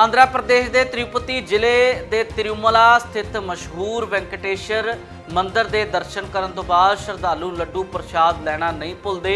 ਆਂਧਰਾ ਪ੍ਰਦੇਸ਼ ਦੇ ਤ੍ਰਿਉਪਤੀ ਜ਼ਿਲ੍ਹੇ ਦੇ ਤਿਰੂਮਲਾ ਸਥਿਤ ਮਸ਼ਹੂਰ ਵੈਂਕਟੇਸ਼ਰ ਮੰਦਿਰ ਦੇ ਦਰਸ਼ਨ ਕਰਨ ਤੋਂ ਬਾਅਦ ਸ਼ਰਧਾਲੂ ਲੱਡੂ ਪ੍ਰਸ਼ਾਦ ਲੈਣਾ ਨਹੀਂ ਭੁੱਲਦੇ।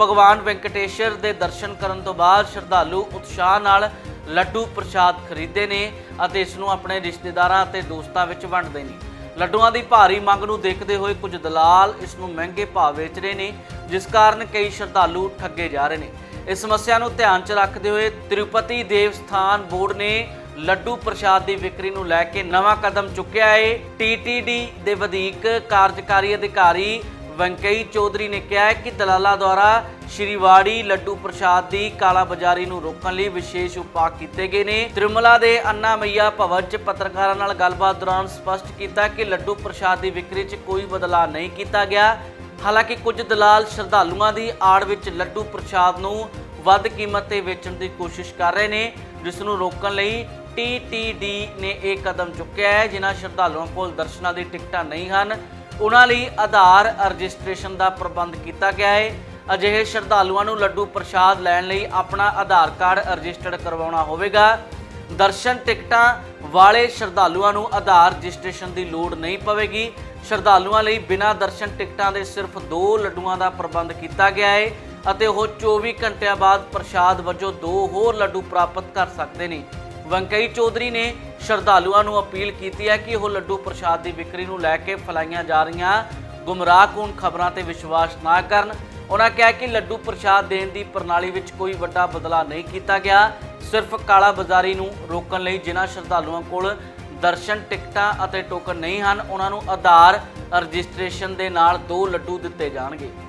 ਭਗਵਾਨ ਵੈਂਕਟੇਸ਼ਰ ਦੇ ਦਰਸ਼ਨ ਕਰਨ ਤੋਂ ਬਾਅਦ ਸ਼ਰਧਾਲੂ ਉਤਸ਼ਾਹ ਨਾਲ ਲੱਡੂ ਪ੍ਰਸ਼ਾਦ ਖਰੀਦਦੇ ਨੇ ਅਤੇ ਇਸ ਨੂੰ ਆਪਣੇ ਰਿਸ਼ਤੇਦਾਰਾਂ ਅਤੇ ਦੋਸਤਾਂ ਵਿੱਚ ਵੰਡਦੇ ਨੇ। ਲੱਡੂਆਂ ਦੀ ਭਾਰੀ ਮੰਗ ਨੂੰ ਦੇਖਦੇ ਹੋਏ ਕੁਝ ਦਲਾਲ ਇਸ ਨੂੰ ਮਹਿੰਗੇ ਭਾਅ ਵੇਚ ਰਹੇ ਨੇ, ਜਿਸ ਕਾਰਨ ਕਈ ਸ਼ਰਧਾਲੂ ਠੱਗੇ ਜਾ ਰਹੇ ਨੇ। ਇਸ ਸਮੱਸਿਆ ਨੂੰ ਧਿਆਨ 'ਚ ਰੱਖਦੇ ਹੋਏ ਤਿਰੂਪਤੀ ਦੇਵਸਥਾਨ ਬੋਰਡ ਨੇ ਲੱਡੂ ਪ੍ਰਸ਼ਾਦ ਦੀ ਵਿਕਰੀ ਨੂੰ ਲੈ ਕੇ ਨਵਾਂ ਕਦਮ ਚੁੱਕਿਆ ਹੈ ਟੀਟੀਡੀ ਦੇ ਵਧੇਕ ਕਾਰਜਕਾਰੀ ਅਧਿਕਾਰੀ ਵੰਕਈ ਚੌਧਰੀ ਨੇ ਕਿਹਾ ਹੈ ਕਿ ਦਲਾਲਾ ਦੁਆਰਾ ਸ਼੍ਰੀਵਾੜੀ ਲੱਡੂ ਪ੍ਰਸ਼ਾਦ ਦੀ ਕਾਲਾਬਾਜ਼ਾਰੀ ਨੂੰ ਰੋਕਣ ਲਈ ਵਿਸ਼ੇਸ਼ ਉਪਾਅ ਕੀਤੇ ਗਏ ਨੇ। ਤ੍ਰਿਮਲਾ ਦੇ ਅੰਨਾ ਮਈਆ ਭਵਨ 'ਚ ਪੱਤਰਕਾਰਾਂ ਨਾਲ ਗੱਲਬਾਤ ਦੌਰਾਨ ਸਪਸ਼ਟ ਕੀਤਾ ਕਿ ਲੱਡੂ ਪ੍ਰਸ਼ਾਦ ਦੀ ਵਿਕਰੀ 'ਚ ਕੋਈ ਬਦਲਾਅ ਨਹੀਂ ਕੀਤਾ ਗਿਆ। ਹਾਲਾਂਕਿ ਕੁਝ ਦਲਾਲ ਸ਼ਰਧਾਲੂਆਂ ਦੀ ਆੜ ਵਿੱਚ ਲੱਡੂ ਪ੍ਰਸ਼ਾਦ ਨੂੰ ਵੱਧ ਕੀਮਤ ਤੇ ਵੇਚਣ ਦੀ ਕੋਸ਼ਿਸ਼ ਕਰ ਰਹੇ ਨੇ, ਜਿਸ ਨੂੰ ਰੋਕਣ ਲਈ ਟੀਟੀਡੀ ਨੇ ਇਹ ਕਦਮ ਚੁੱਕਿਆ ਹੈ। ਜਿਨ੍ਹਾਂ ਸ਼ਰਧਾਲੂਆਂ ਕੋਲ ਦਰਸ਼ਨਾਂ ਦੀ ਟਿਕਟਾਂ ਨਹੀਂ ਹਨ, ਉਹਨਾਂ ਲਈ ਆਧਾਰ ਰਜਿਸਟ੍ਰੇਸ਼ਨ ਦਾ ਪ੍ਰਬੰਧ ਕੀਤਾ ਗਿਆ ਹੈ। ਅਜਿਹੇ ਸ਼ਰਧਾਲੂਆਂ ਨੂੰ ਲੱਡੂ ਪ੍ਰਸ਼ਾਦ ਲੈਣ ਲਈ ਆਪਣਾ ਆਧਾਰ ਕਾਰਡ ਰਜਿਸਟਰਡ ਕਰਵਾਉਣਾ ਹੋਵੇਗਾ। ਦਰਸ਼ਨ ਟਿਕਟਾਂ ਵਾਲੇ ਸ਼ਰਧਾਲੂਆਂ ਨੂੰ ਆਧਾਰ ਰਜਿਸਟ੍ਰੇਸ਼ਨ ਦੀ ਲੋੜ ਨਹੀਂ ਪਵੇਗੀ। ਸ਼ਰਧਾਲੂਆਂ ਲਈ ਬਿਨਾਂ ਦਰਸ਼ਨ ਟਿਕਟਾਂ ਦੇ ਸਿਰਫ ਦੋ ਲੱਡੂਆਂ ਦਾ ਪ੍ਰਬੰਧ ਕੀਤਾ ਗਿਆ ਹੈ ਅਤੇ ਉਹ 24 ਘੰਟਿਆਂ ਬਾਅਦ ਪ੍ਰਸ਼ਾਦ ਵਜੋਂ ਦੋ ਹੋਰ ਲੱਡੂ ਪ੍ਰਾਪਤ ਕਰ ਸਕਦੇ ਨੇ। ਵੰਕਈ ਚੌਧਰੀ ਨੇ ਸ਼ਰਧਾਲੂਆਂ ਨੂੰ ਅਪੀਲ ਕੀਤੀ ਹੈ ਕਿ ਉਹ ਲੱਡੂ ਪ੍ਰਸ਼ਾਦ ਦੀ ਵਿਕਰੀ ਨੂੰ ਲੈ ਕੇ ਫੈਲਾਈਆਂ ਜਾ ਰਹੀਆਂ ਗੁੰਮਰਾਹਕੁਨ ਖਬਰਾਂ ਤੇ ਵਿਸ਼ਵਾਸ ਨਾ ਕਰਨ। ਉਹਨਾਂ ਕਿਹਾ ਕਿ ਲੱਡੂ ਪ੍ਰਸ਼ਾਦ ਦੇਣ ਦੀ ਪ੍ਰਣਾਲੀ ਵਿੱਚ ਕੋਈ ਵੱਡਾ ਬਦਲਾਅ ਨਹੀਂ ਕੀਤਾ ਗਿਆ। ਸਿਰਫ ਕਾਲਾ ਬਾਜ਼ਾਰੀ ਨੂੰ ਰੋਕਣ ਲਈ ਜਿਨ੍ਹਾਂ ਸ਼ਰਧਾਲੂਆਂ ਕੋਲ ਦਰਸ਼ਨ ਟਿਕਟਾਂ ਅਤੇ ਟੋਕਨ ਨਹੀਂ ਹਨ, ਉਹਨਾਂ ਨੂੰ ਆਧਾਰ ਰਜਿਸਟ੍ਰੇਸ਼ਨ ਦੇ ਨਾਲ ਦੋ ਲੱਡੂ ਦਿੱਤੇ ਜਾਣਗੇ।